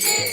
Yeah.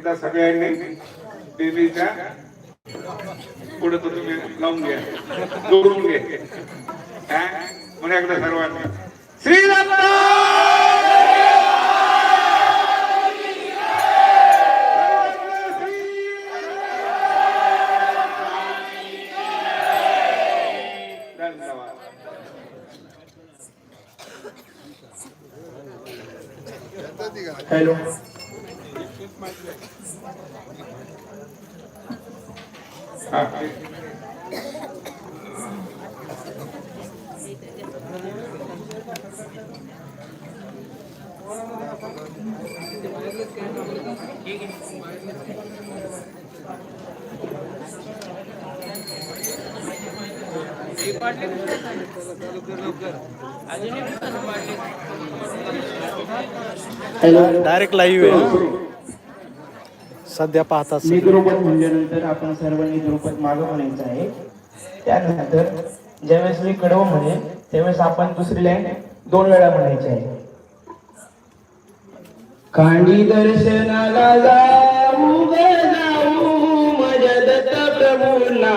एकदा सगळ्यांनी देवीच्या पुढे तर तुम्ही लावून घ्या. जोडून घ्या. हा? म्हणून एकदा सर्वांनी. श्री धन्यवाद डायरेक्ट लाईव्ह आहे. सध्या पाहता असेल. निद्रोपद म्हणल्यानंतर आपण सर्वांनी द्रुपद मागं म्हणायचं आहे. त्यानंतर ज्यावेळेस मी कडवं म्हणे त्यावेळेस आपण दुसरी लाईन दोन वेळा म्हणायची आहे. कांडी दर्शनाला जाऊ जाऊ माझ्या दत्त प्रभूंना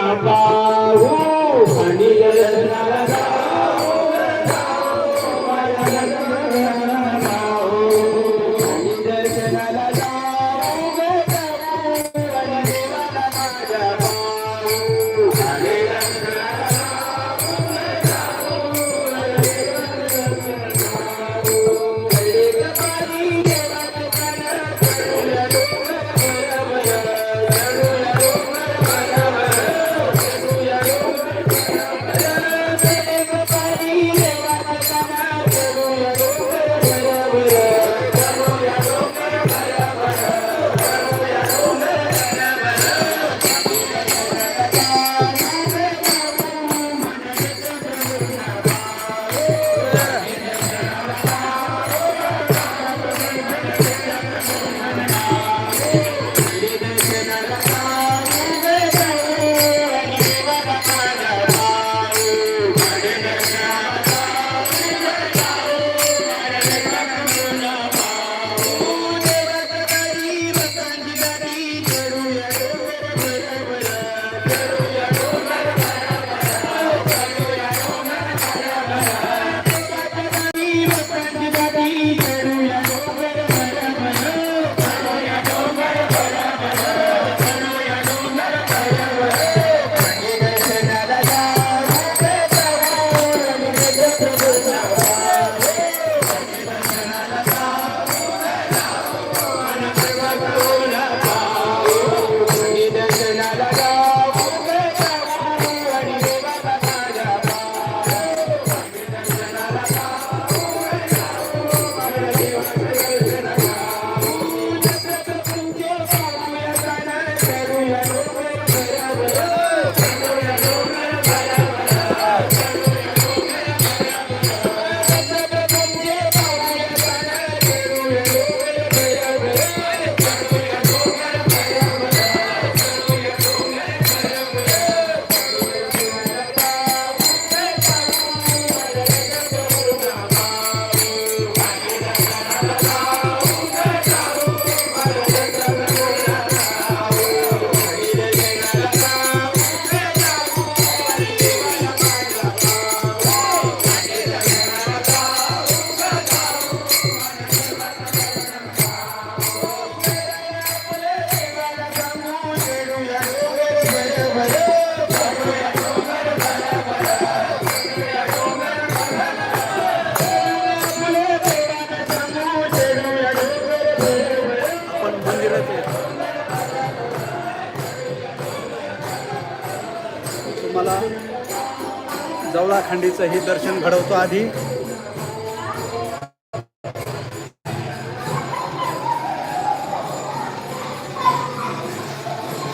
जवळा हे दर्शन घडवतो आधी.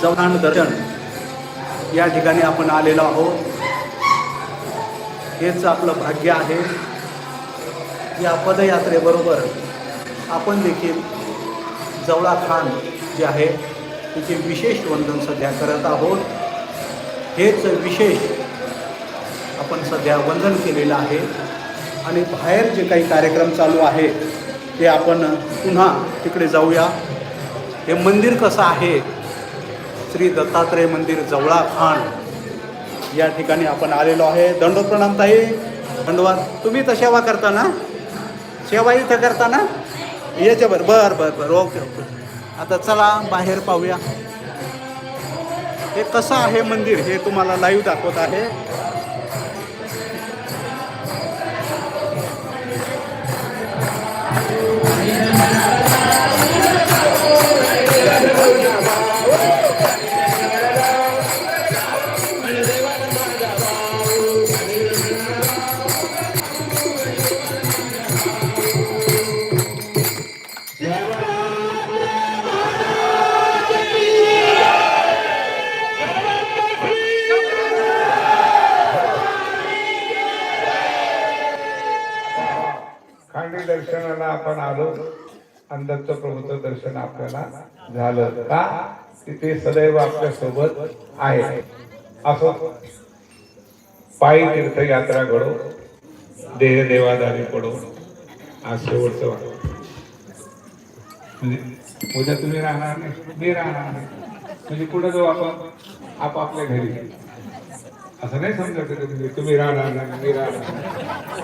चौथान दर्शन. या ठिकाणी आपण आलेलो आहोत. हेच आपलं भाग्य आहे. या पदयात्रेबरोबर आपण देखील जवळा खान जे आहे तिचे विशेष वंदन सध्या करत आहोत. हेच विशेष आपण सध्या वंदन केलेलं आहे. आणि बाहेर जे काही कार्यक्रम चालू आहे ते आपण पुन्हा तिकडे जाऊया. हे मंदिर कसं आहे? श्री दत्तात्रय मंदिर जवळा खान या ठिकाणी आपण आलेलो आहे. दंडोत प्रणाम ताई दंडवाद तुम्ही तर सेवा करता ना? सेवा इथं करता ना? याच्यावर बर बर बर ओके ओके. आता चला बाहेर पाहूया. हे कसं आहे मंदिर हे तुम्हाला लाईव्ह दाखवत आहे. आणि प्रभूचं दर्शन आपल्याला झालं का? की ते सदैव आपल्यासोबत आहे. असं. पायी तीर्थयात्रा घडो. देह देवादारी पडो. आज शेवटचं वाटत म्हणजे उद्या तुम्ही राहणार नाही. मी राहणार नाही. म्हणजे कुठं जाऊ आपण? आपापल्या घरी. असं नाही समजत तुम्ही तुम्ही राहणार नाही मी राहणार नाही.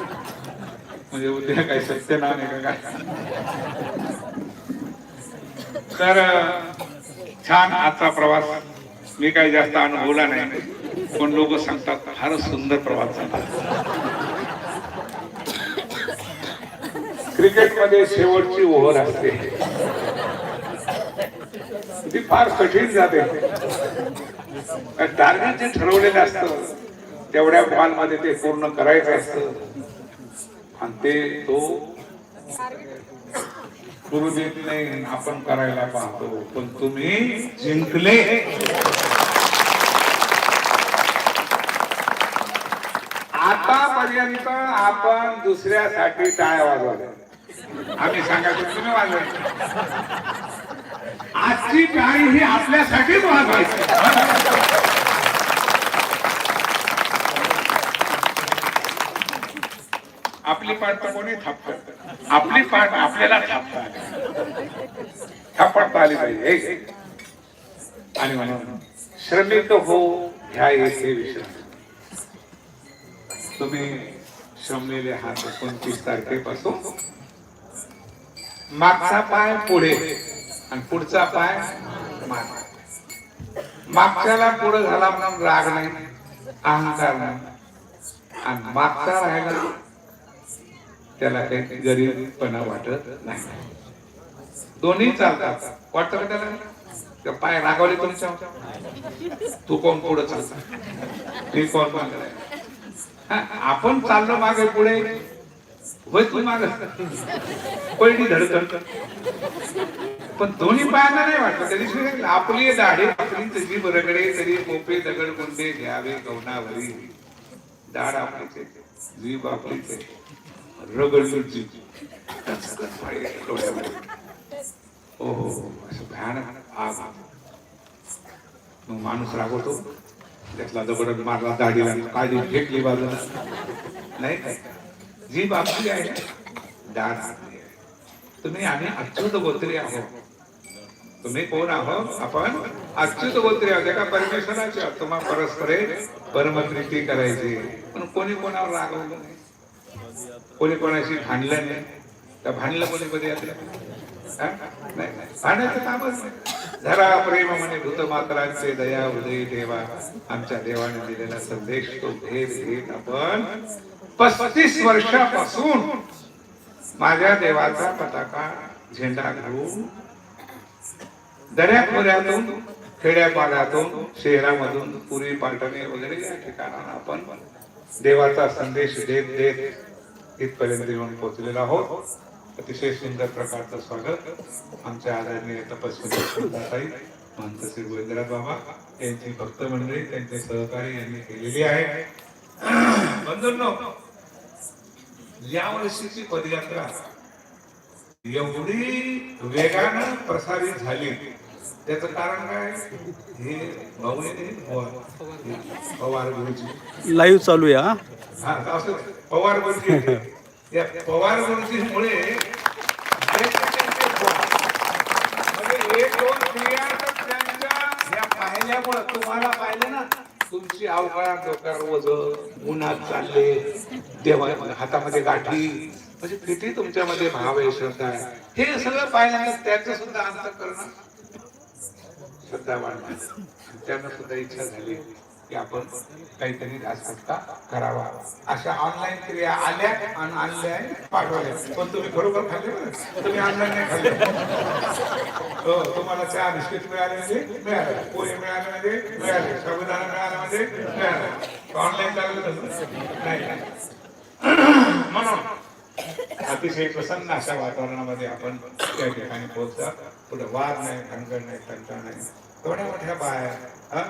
म्हणजे उद्या काही सत्य नाही का काय? तर छान आजचा प्रवास. मी काही जास्त अनुभवला नाही पण लोक सांगतात फारच सुंदर प्रवास झाला. क्रिकेटमध्ये शेवटची ओव्हर असते. ती फार कठीण जाते. टार्गेट जे ठरवलेलं असतं तेवढ्या बॉलमध्ये ते पूर्ण करायचं असतं. आणि ते तो करू देत नाही आपण करायला पाहतो. पण तुम्ही जिंकले. आतापर्यंत आपण दुसऱ्यासाठी टाळ्या वाजवल्या. आम्ही सांगायचो तुम्ही वाजवायचे. आजची टाळी ही आपल्यासाठीच वाजवायची. आपली पाठ तर कोणी थापत? आपली पाठ आपल्याला थापता थापडता आली पाहिजे. हे. आणि म्हणून श्रमिक हो ह्या येथे विश्राम तुम्ही श्रमलेले आहात एकोणतीस तारखेपासून मागचा पाय पुढे आणि पुढचा पाय मागे. मागच्याला पुढे झाला म्हणून राग नाही अहंकार नाही. आणि मागचा राहिला त्याला काही गरीबपणा वाटत नाही. दोन्ही चालतात. वाटतं का त्याला? त्या पाय रागावले तुमच्या? तू कोण पुढे चालता? मी कोण मागे आपण चाललो मागे पुढे. होय तू माग. पहिली धडकन. पण दोन्ही पायांना नाही वाटत त्या दिवशी आपली दाढी आपली तशी बरगडे तरी मोपे दगड कोणते घ्यावे कवनावरी दाढ आपलीच आहे. जीभ आपलीच आहे. रगडली जीभ हो हो, असं भयानक आग. मग माणूस रागवतो. त्यातला दगड मारला दाढीला काळजी फेकली बाजूला. नाही काय? जीभ आपली आहे. दाढ आपली आहे. तुम्ही आम्ही अच्युत गोत्री आहोत. तुम्ही कोण आहोत? आपण अच्युत गोत्री आहोत. एका परमेश्वराचे तुम्हाला परस्परे परमप्रीती करायची. पण कोणी कोणावर रागवलं नाही. कोणी कोणाशी भांडलं नाही. तर भांडलं कोणी कधी नाही नाही. भांडायचं कामच नाही. धरा प्रेम म्हणे भूत मात्रांचे दया उदय देवा आमच्या देवाने दिलेला संदेश तो भेद घेत आपण पस्तीस वर्षापासून माझ्या देवाचा पताका झेंडा घेऊन दऱ्याखोऱ्यातून खेड्यापाड्यातून शहरामधून पुरी पाटणे वगैरे या ठिकाणाला आपण देवाचा संदेश देत देत इथपर्यंत येऊन पोहोचलेलो आहोत. अतिशय सुंदर प्रकारचं स्वागत. आमच्या आदरणीय तपस्वी महंत श्री गोविंदराज बाबा यांची भक्त मंडळी त्यांचे सहकारी यांनी केलेली आहे. या वर्षीची पदयात्रा एवढी वेगानं प्रसारित झाली. त्याचं कारण काय? हे भाऊ पवार. गुरुजी लाईव्ह चालू आहे हा? असं पवार गुरुजी या पवार गुरुजीमुळे म्हणजे एक दोन त्यांच्या पाहिल्यामुळं तुम्हाला पाहिले ना तुमची अवकाळ डोक्यावर वज उन्हात चालले देवा हातामध्ये गाठी म्हणजे किती तुमच्यामध्ये भाव आहे श्रद्धा आहे. हे सगळं पाहिल्यानंतर त्याचं सुद्धा अंत करणं श्रद्धा वाढणार त्यांना सुद्धा इच्छा झाली. की आपण काहीतरी जास्त करावा. अशा ऑनलाईन क्रिया आल्या आणि आणल्या पाठवल्या. पण तुम्ही खरोखर खाल्ले तुम्ही ऑनलाईन नाही खाल्ले. हो तुम्हाला चहा बिस्किट मिळाले म्हणजे मिळाले. पोहे मिळाले म्हणजे मिळाले. साबुदाणा मिळाला म्हणजे मिळाले. ऑनलाईन चाललं नाही. म्हणून अतिशय प्रसन्न अशा वातावरणामध्ये आपण त्या ठिकाणी पोहोचता. पुढे वाद नाही भानगड नाही तंटा नाही. थोड्या मोठ्या बाया. हा?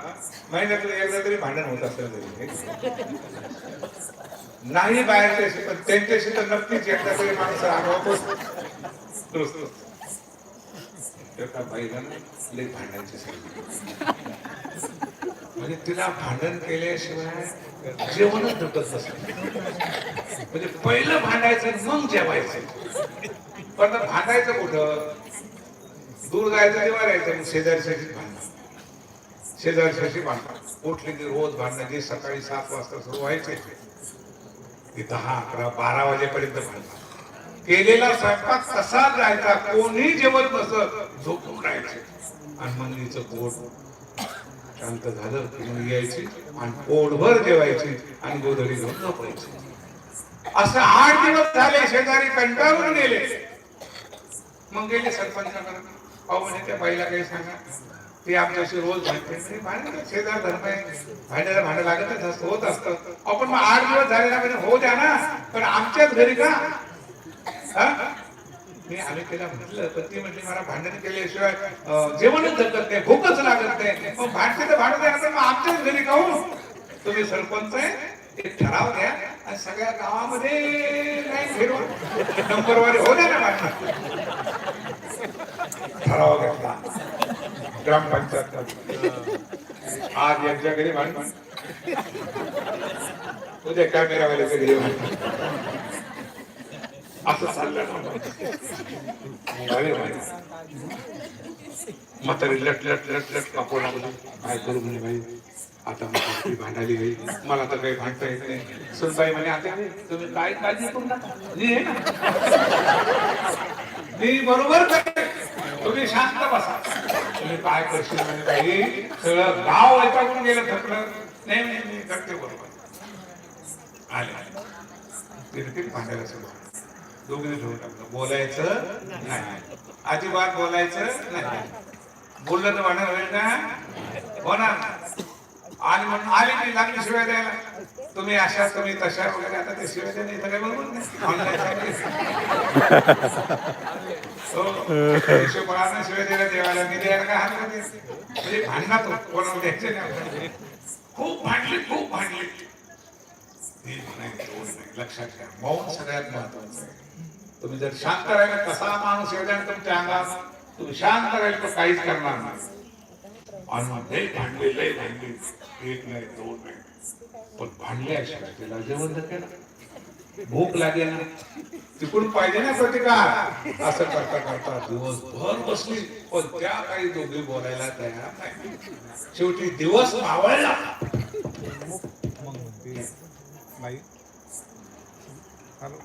महिन्यातून एकदा तरी भांडण होत असेल तरी. नाही बाहेरच्याशी पण त्यांच्याशी तर नक्कीच एकदा तरी माणसं आगावतोच. एका बाईला लई भांडायची म्हणजे तिला भांडण केल्याशिवाय जेवणच दुखत नसत. म्हणजे पहिलं भांडायचं मग जेवायचं. पण भांडायचं कुठं? दूर जायचं तेव्हा राहायचं मग शेजारशाशी भांडणं. शेजारशाशी भांडणं उठले की रोज भांडणं जे सकाळी सात वाजता सुरू व्हायचे ते दहा अकरा बारा वाजेपर्यंत भांडतात. केलेला स्वयंपाक तसाच राहायचा कोणी जेवत बसत झोपून राहायचे. आणि मग पोट शांत झालं की मग यायची आणि पोटभर जेवायची आणि गोधडी घेऊन झोपायची. असं आठ दिवस झाले शेजारी कंटाळून गेले. मग गेले सरपंचाकडे अहो म्हणे त्या बाईला काही सांगा. ते आपल्याशी रोज भांडते शेजार धर्म आहे. भांडायला भांडं लागतच असतं होत असतं. आपण मग आठ दिवस झाले ना म्हणजे हो द्या ना पण आमच्याच घरी का? हा? मी आम्ही तिला म्हटलं पण ती म्हटली मला भांडण केल्याशिवाय जेवणच जगत नाही भूकच लागत नाही. मग भांडते तर भांडत आहे मग आमच्याच घरी खाऊ हो? तुम्ही सरपंच आहे एक ठराव घ्या आणि सगळ्या गावामध्ये नाही फिरवा. नंबरवारी हो द्या ना भांडण. ठराव घेतला. ग्रामपंचायत. आज यांच्या घरी भांडण उद्या कॅमेरावाल्याच्या घरी असं चाललं अरे म्हातारी लट लट लट लट कापू लागली काय करू म्हणे बाई? आता मी भांडाली बाई. मला तर काही भांडता येत नाही. सुनबाई म्हणे आता तुम्ही काय काळजी करू नका? मी बरोबर तुम्ही शांत बसा. तुम्ही काय करशील म्हणे बाई? सगळं गाव वैतागून गेलं थकलं नाही नाही मी करते बरोबर. आले. तिथे भांडायला सुरुवात. दोघीने ठेवून टाकलं बोलायचं नाही. अजिबात बोलायचं नाही. बोललं तर भांडण होईल ना होणार. आणि म्हणून आली नाही लागली शिवाय द्यायला. तुम्ही अशा तुम्ही तशा वगैरे आता ते शिवाय इथं काही बरोबर नाही. Online हो. शिवाय देवाला मी द्यायला काय हरकत म्हणजे भांडणात कोणाला द्यायचं नाही खूप भांडले खूप भांडले. लक्षात घ्या. मौन सगळ्यात महत्वाचं आहे. तुम्ही जर शांत राहिला कसा माणूस येऊ तुमच्या अंगात तुम्ही शांत राहील तर काहीच करणार नाही. आणि मग लय भांडले लय भांडले. एक नाही दोन नाही. पण भांडल्याशिवाय त्याला जेवण तर केलं भूक लागेल ना. तिकडून पाहिजे ना प्रतिकार. असं करता करता दिवसभर बसली पण त्या काही दोघी बोलायला तयार नाही. शेवटी दिवस मावळला बाई. हॅलो.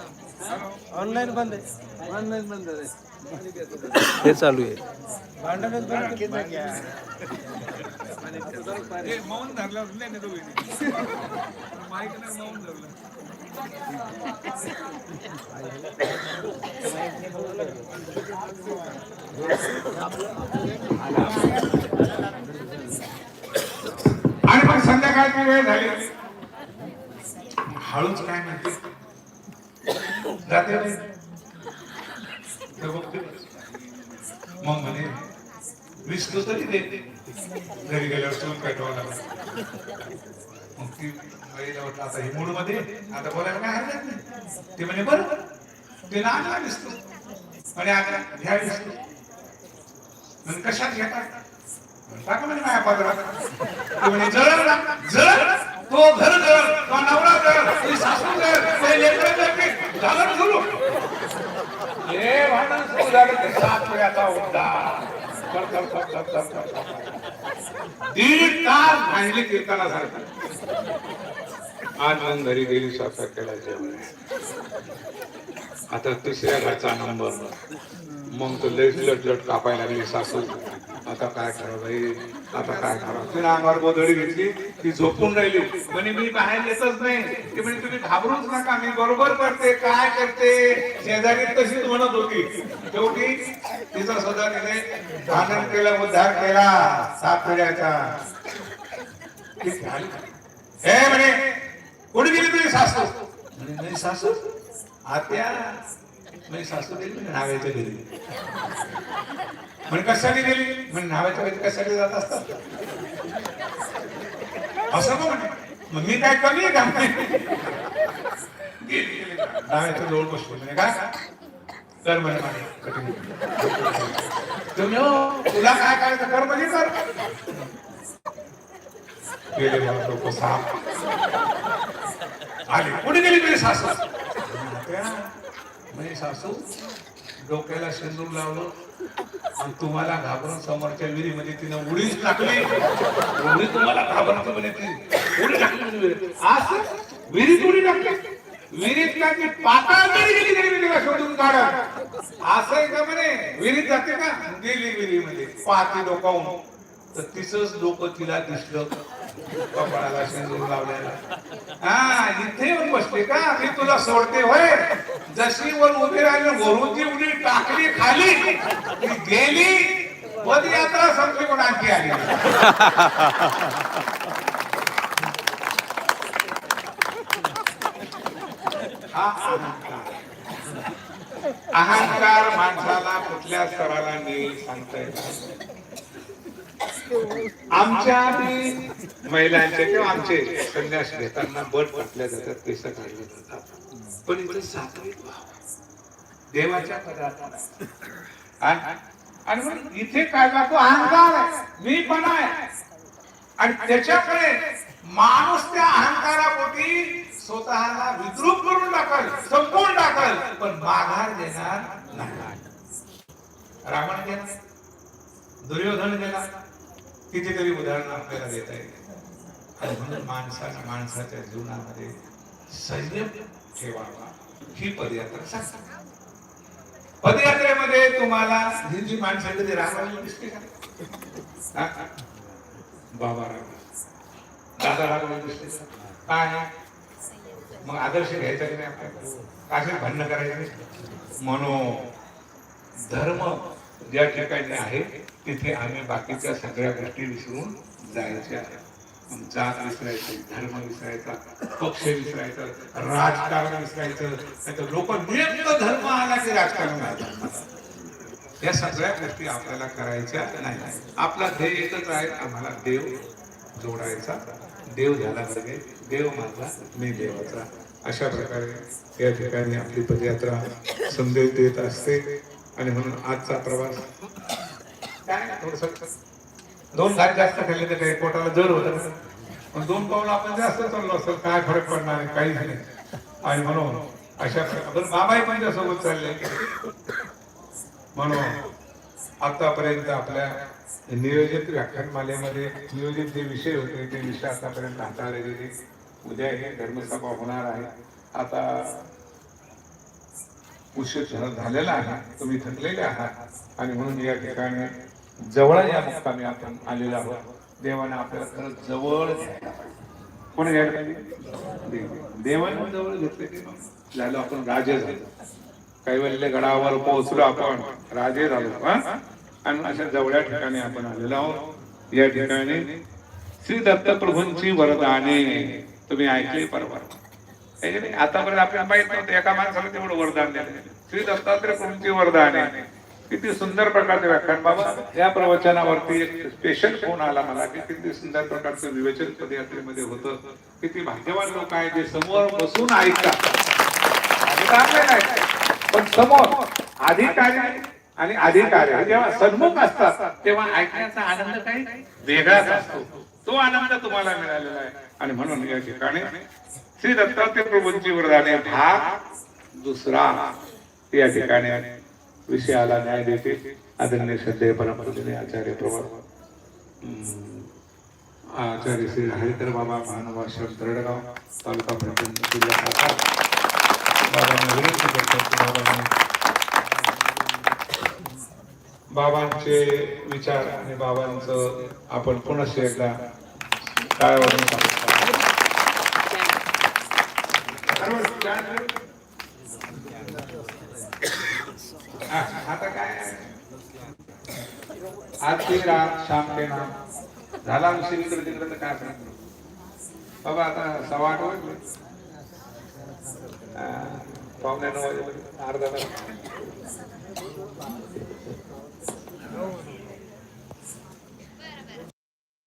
ऑनलाईन बंद आहे. ऑनलाईन बंद आहे. हे चालू आहे. भांडणच बंद मौन धरलं नाही ना दोघींनी. माईक नाही मौन धरलं. आणि मग संध्याकाळची वेळ झाली? हळूच काय म्हणते? जाते मग म्हणे वीस तरी देते. घरी गेल्यावर चूल पेटवावं लागला. मग ती आता हे मूडमध्ये आता बोलायला काय हरकत नाही. ते म्हणे बरं ते नाचला दिसतो. आणि आता घ्या दिसतो. म्हणजे कशात घेतात टाका म्हणे माझ्या पात्रात म्हणे जळ जळ तो घर जळ तो नवरा जळ ती सासू जळ ते लेकरं जळतील. झालं ना सुरू हे भांडण सुरू झालं ते सात वेळाचा उद्धार. कर, कर, कर, कर, दीड तास भांडली कीर्तनासारखं. आज मग घरी गेली स्वतः केला जेवण आता तिसऱ्या घरचा नंबर मग तो लट लट लट कापायला लागले सासू. आता काय करा आता काय करा तिने अंगावर गोधडी घेतली ती झोपून राहिली. म्हणे मी बाहेर येतच नाही. ती म्हणे तुम्ही घाबरूच नका मी बरोबर करते. काय करते? शेजारी तशीच म्हणत होती. शेवटी तिचा सदा तिने आनंद केला उद्धार केला. सात हे म्हणे कुठे गेली तुझी सासू? म्हणे नाही सासू? आत्या. म्हणजे सासू गेली म्हणजे नाव्याच्या घरी. म्हणजे कशाने गेली? म्हणजे नाव्याच्या घरी कशाने जात असतात? असं म्हणे. मग मी काय कमी आहे का? गेली, नाव्याच्या जवळ बसतो म्हणजे काय कर म्हणे कठीण तुम्ही हो, तुला काय करायचं कर म्हणजे कर. गेले मला लोक साप आले. कुठे गेली तुझी सासू? म्हणजे सासू डोक्याला शेंदूर लावलं आणि तुम्हाला घाबरून समोरच्या विहिरीमध्ये तिनं उडीच टाकली. उडी तुम्हाला घाबरतो म्हणे ती. उडी टाकली आज विहिरीत. असं विहिरीत उडी टाकली. विहिरीत टाकली पाताळ तरी गेली तरी मी तिला शोधून काढा असं आहे का म्हणे? विहिरीत जाते का? गेली विहिरीमध्ये. पाती डोकावून. तर तिचंच डोकं तिला दिसलं. कपाळाला शेंदूर लावल्याला हा इथे येऊन बसले का? मी तुला सोडते होय? जशी वर उभी राहिली वरून उडी टाकली खाली. ती गेली पदयात्रा संपली पण आणखी आली. अहंकार. माणसाला कुठल्या स्तराला नेईल सांगता येत आमच्या बी महिलांचे किंवा आमचे संन्यास घेताना बट पटल्या जातात पैसा काढले जातात. पण इथे सातवी देवाच्या पदार्थात आणि मग इथे काय जातो अहंकार आहे. मी पण आहे. आणि त्याच्याकडे माणूस त्या अहंकारापोटी स्वतःला विद्रूप करून टाकल संपवून टाकल पण माघार देणार नाही. रावण गेला. दुर्योधन गेला. कितीतरी उदाहरणं आपल्याला देता येईल आणि म्हणून माणसानं माणसाच्या जीवनामध्ये संयम ठेवावा ही पदयात्रा सांगतात. पदयात्रेमध्ये तुम्हाला हिंदी जी माणसं कधी दिसते का? बाबा राम दादा रामायण दिसते का? काय मग आदर्श घ्यायचा की नाही आपल्याला? काय भांडणं करायचं नाही? म्हणून धर्म ज्या ठिकाणी आहे तिथे आम्ही बाकीच्या सगळ्या गोष्टी विसरून जायच्या जात विसरायची धर्म विसरायचा पक्ष विसरायचं राजकारण विसरायचं नाहीतर लोक नियमित धर्म आला की राजकारण या सगळ्या गोष्टी आपल्याला करायच्या नाही. आपला ध्येय एकच आहे आम्हाला देव जोडायचा. देव झाला पाहिजे देव माझा मी देवाचा. अशा प्रकारे या ठिकाणी आपली पदयात्रा संदेश देत असते. आणि म्हणून आजचा प्रवास काय थोडस दोन घाट जास्त खाल्ले तर काही पोटाला जड होत. पण दोन पाऊल आपण जास्त चाललो असेल काय फरक पडणार आहे काहीच नाही. आणि म्हणून अशा प्रकारे बाबाही माझ्यासोबत चालले. म्हणून आतापर्यंत आपल्या नियोजित व्याख्यानमालेमध्ये नियोजित जे विषय होते ते विषय आतापर्यंत हाताळले गेले उद्या हे धर्मसभा होणार आहे. आता उशीर झालेला आहे. तुम्ही थकलेले आहात. आणि म्हणून या ठिकाणी जवळ या मुक्कामी आपण आलेलो आहोत. देवाने आपल्याला खरंच जवळ घ्यायला पाहिजे. ठिकाणी घ्यायला पाहिजे? देवाने जवळ घेतले की मग आपण राजे झालो. कैवल्य गडावर पोहोचलो आपण राजे झालो. हा? आणि अशा जवळ्या ठिकाणी आपण आलेलो आहोत. या ठिकाणी श्री दत्तप्रभूंची वरदाने. तुम्ही ऐकले परवा. आतापर्यंत आपल्याला माहीत नव्हतं एका माणसाला तेवढं वरदान दिलं. श्री दत्तात्रय वरदान आहे. किती सुंदर प्रकारचे व्याख्यान. बाबा या प्रवचनावरती एक स्पेशल फोन आला मला की किती सुंदर प्रकारचं विवेचन पदयात्रेमध्ये होतं. किती भाग्यवान लोक आहेत जे समोर बसून ऐकतात. पण समोर अधिकारी आणि अधिकारी जेव्हा सन्मुख असतात तेव्हा ऐकण्याचा आनंद काही वेगळाच असतो. तो आनंद तुम्हाला मिळालेला आहे. आणि म्हणून या ठिकाणी श्री दत्तात्रय प्रभूंची वरदाने भाग दुसरा. या ठिकाणी विषयाला न्याय देते. आदरणीय श्रद्धेय परमपूजनीय आचार्य प्रभू. आचार्य श्री हरिकर बाबा महानुभाश्रम तरडगाव तालुका फलटण बाबांचे विचार आणि बाबांचं आपण पुनश्च एकदा टाळ्यावरून सांगतो. हा, आता काय आज ते रात शाम के नाम झाला विषय इकडे तिकडे तर काय सांगतो बाबा आता सव्वा आठ वाजले. पावणे नऊ वाजले. अर्धा तास.